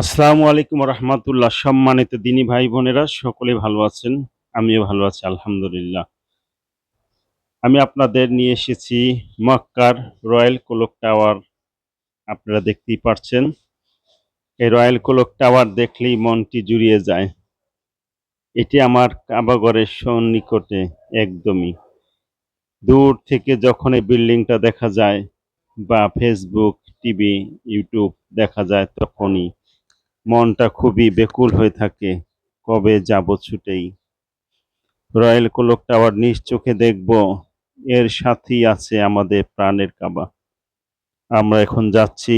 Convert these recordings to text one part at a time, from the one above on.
আসসালামু আলাইকুম রহমতুল্লাহ। সম্মানিত দিনী ভাই বোনেরা, সকলে ভালো আছেন? আমিও ভালো আছি, আলহামদুলিল্লাহ। আমি আপনাদের নিয়ে এসেছি মক্কার রয়্যাল কোলক টাওয়ার। আপনারা দেখতেই পারছেন। এই রয়্যাল কোলক টাওয়ার দেখলেই মনটি জুড়িয়ে যায়। এটি আমার কাবাগরের সন্নিকটে একদমই। দূর থেকে যখন এই বিল্ডিংটা দেখা যায় বা ফেসবুক টিভি, ইউটিউব দেখা যায়, তখনই মনটা খুবই বেকুল হয়ে থাকে কবে যাব ছুটেই। রয়্যাল কোলক টাওয়ার নিজ চোখে দেখব, এর সাথেই আছে আমাদের প্রাণের কাবা। আমরা এখন যাচ্ছি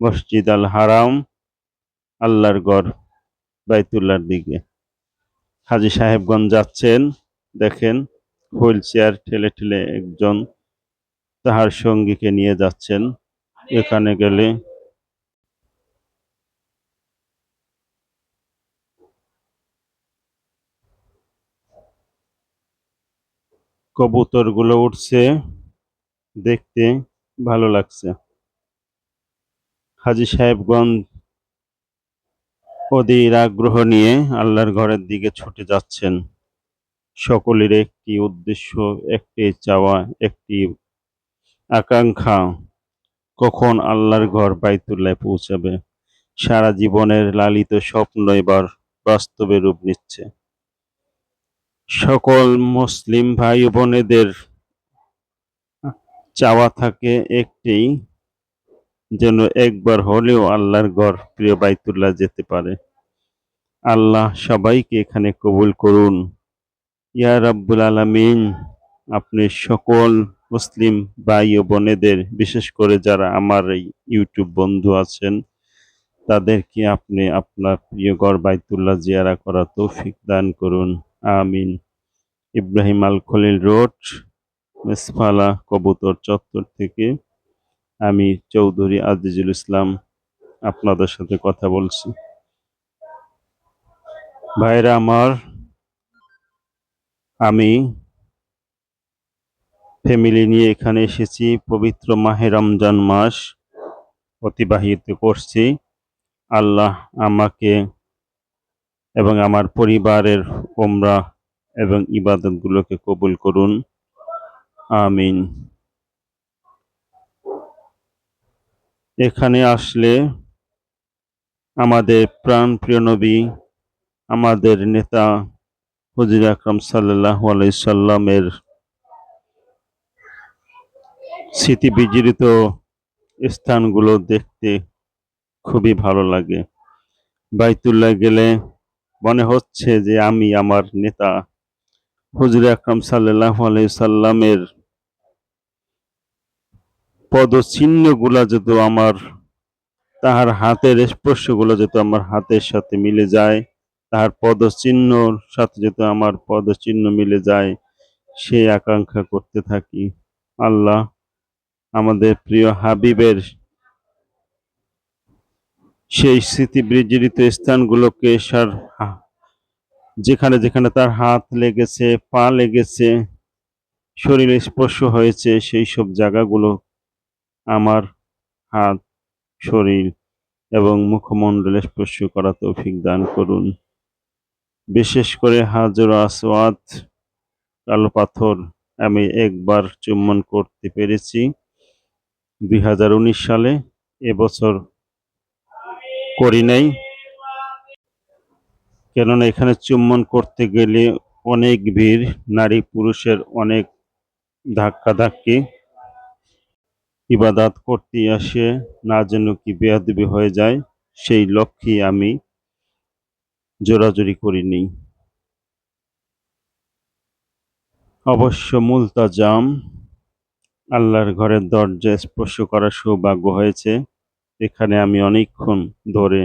মসজিদ আল হারাম, আল্লাহর গড় বাইতুল্লার দিকে। হাজি সাহেবগঞ্জ যাচ্ছেন, দেখেন, হুইল চেয়ার ঠেলে ঠেলে একজন তাহার সঙ্গীকে নিয়ে যাচ্ছেন। এখানে গেলে কবুতরগুলো উঠছে, দেখতে ভালো লাগছে। হাজি সাহেবগঞ্জ অধীর আগ্রহ নিয়ে আল্লাহর ঘরের দিকে ছুটে যাচ্ছেন। সকলের একটি উদ্দেশ্য, একটি চাওয়া, একটি আকাঙ্ক্ষা, কখন আল্লাহর ঘর বাইতুল্লায় পৌঁছাবে। সারা জীবনের লালিত স্বপ্ন এবার বাস্তবে রূপ নিচ্ছে। সকল মুসলিম ভাই বোনেদের চাওয়া থাকে একটি, যেন একবার হলেও আল্লাহর গড় প্রিয় বাইতুল্লাহ যেতে পারে। আল্লাহ সবাইকে এখানে কবুল করুন। ইয়া রাব্বুল আলামিন, আপনি সকল মুসলিম ভাই ও বোনেদের, বিশেষ করে যারা আমার এই ইউটিউব বন্ধু আছেন, তাদেরকে আপনি আপনার প্রিয় গড় বাইতুল্লাহ জিয়ারা করা তৌফিক দান করুন। আমিন। ইব্রাহিম আল খলিল রোড, মেসফালা কবুতর চত্বর থেকে আমি চৌধুরী আজিজুল ইসলাম আপনাদের সাথে কথা বলছি। ভাইরা আমার, আমি ফ্যামিলি নিয়ে এখানে এসেছি, পবিত্র মাহে রমজান মাস অতিবাহিত করছি। আল্লাহ আমাকে এবং আমার পরিবারের ওমরা এবং ইবাদতগুলোকে কবুল করুন। আমিন। এখানে আসলে আমাদের প্রাণ প্রিয় নবী, আমাদের নেতা হুজুর আকরম সাল্লাহ আলাইসাল্লামের স্মৃতি বিজড়িত স্থানগুলো দেখতে খুবই ভালো লাগে। বাইতুল্লাহ গেলে মনে হচ্ছে যে আমি আমার নেতা হুজুর আকরম সাল্লাহ আলাইসাল্লামের পদচিহ্নগুলা যত আমার, তাহার হাতের স্পর্শগুলো যত আমার হাতের সাথে মিলে যায়, তাহার পদচিহ্নর সাথে যত আমার পদচিহ্ন মিলে যায়, সেই আকাঙ্ক্ষা করতে থাকি। আল্লাহ আমাদের প্রিয় হাবিবের সেই স্মৃতি বিজড়িত স্থানগুলোকে সার যেখানে যেখানে তার হাত লেগেছে, পা লেগেছে, শরীরে স্পর্শ হয়েছে, সেই সব জায়গাগুলো আমার হাত, শরীর এবং মুখমণ্ডলে স্পর্শ করা তৌফিক দান করুন। বিশেষ করে হাজর আসওয়াদ, কালো পাথর আমি একবার চুম্বন করতে পেরেছি। দুই হাজার উনিশ সালে এবছর করি নাই। কেননা এখানে চুম্বন করতে গেলে অনেক ভিড়, নারী পুরুষের অনেক ধাক্কা ধাক্কি ইবাদাত করতে আসে, না যেন কি বেয়াদবি হয়ে যায়, সেই লক্ষ্যে আমি জোরাজুরি করিনি অবশ্য মুলতাজাম আল্লাহর ঘরের দরজা স্পর্শ করার সৌভাগ্য হয়েছে। এখানে আমি অনেকক্ষণ ধরে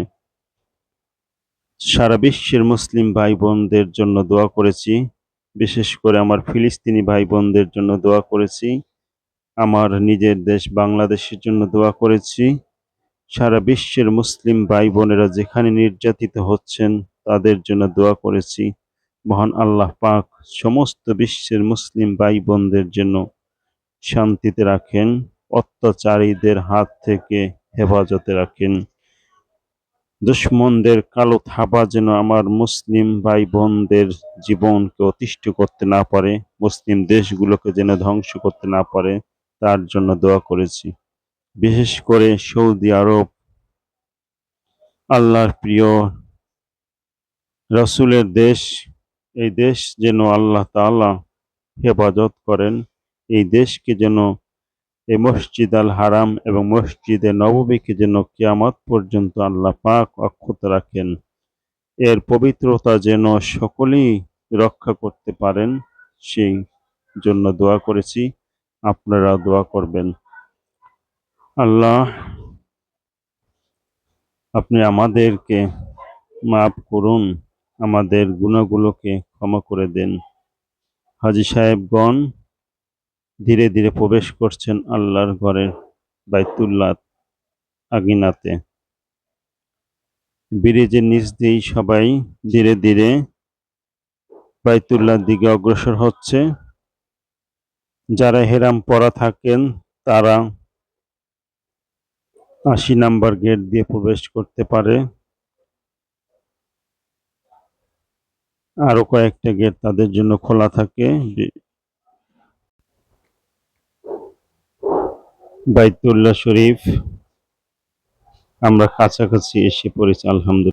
সারা বিশ্বের মুসলিম ভাই বোনদের জন্য দোয়া করেছি। বিশেষ করে আমার ফিলিস্তিনি ভাই বোনদের জন্য দোয়া করেছি। আমার নিজের দেশ বাংলাদেশের জন্য দোয়া করেছি। সারা বিশ্বের মুসলিম ভাই বোনেরা যেখানে নির্যাতিত হচ্ছেন, তাদের জন্য দোয়া করেছি। মহান আল্লাহ পাক সমস্ত বিশ্বের মুসলিম ভাই বোনদের জন্য শান্তিতে রাখেন। অত্যাচারীদের হাত থেকে হেফাজতে রাখেন। দুশ্মনদের কালো থাবা যেন আমার মুসলিম ভাই বোনদের জীবনকে অতিষ্ঠ করতে না পারে, মুসলিম দেশগুলোকে যেন ধ্বংস করতে না পারে, তার জন্য দোয়া করেছি। বিশেষ করে সৌদি আরব। আল্লাহর প্রিয় রসুলের দেশ, এই দেশ যেন আল্লাহ তাআলা হেফাজত করেন, এই দেশকে যেন এই মসজিদ আল হারাম এবং মসজিদে নববীকে যেন কিয়ামত পর্যন্ত আল্লাহ পাক অক্ষত রাখেন। এর পবিত্রতা যেন সকলেই রক্ষা করতে পারেন, সেই জন্য দোয়া করেছি। আপনারা দোয়া করবেন। আল্লাহ, আপনি আমাদেরকে মাফ করুন, আমাদের গুণাগুলোকে ক্ষমা করে দেন। হাজি সাহেবগণ ধীরে ধীরে প্রবেশ করছেন আল্লাহর ঘরের বাইতুল্লাহ আগিনাতে। ব্রিজের নিচ দিয়েই সবাই ধীরে ধীরে বাইতুল্লাহর দিকে অগ্রসর হচ্ছে। যারা হেরাম পরা থাকেন, তারা আশি নাম্বার গেট দিয়ে প্রবেশ করতে পারে। আরও কয়েকটা গেট তাদের জন্য খোলা থাকে। বাইতুল্লাহ শরীফ। আমরা কাছাকাছি এসে পড়েছি আলহামদুলিল্লাহ।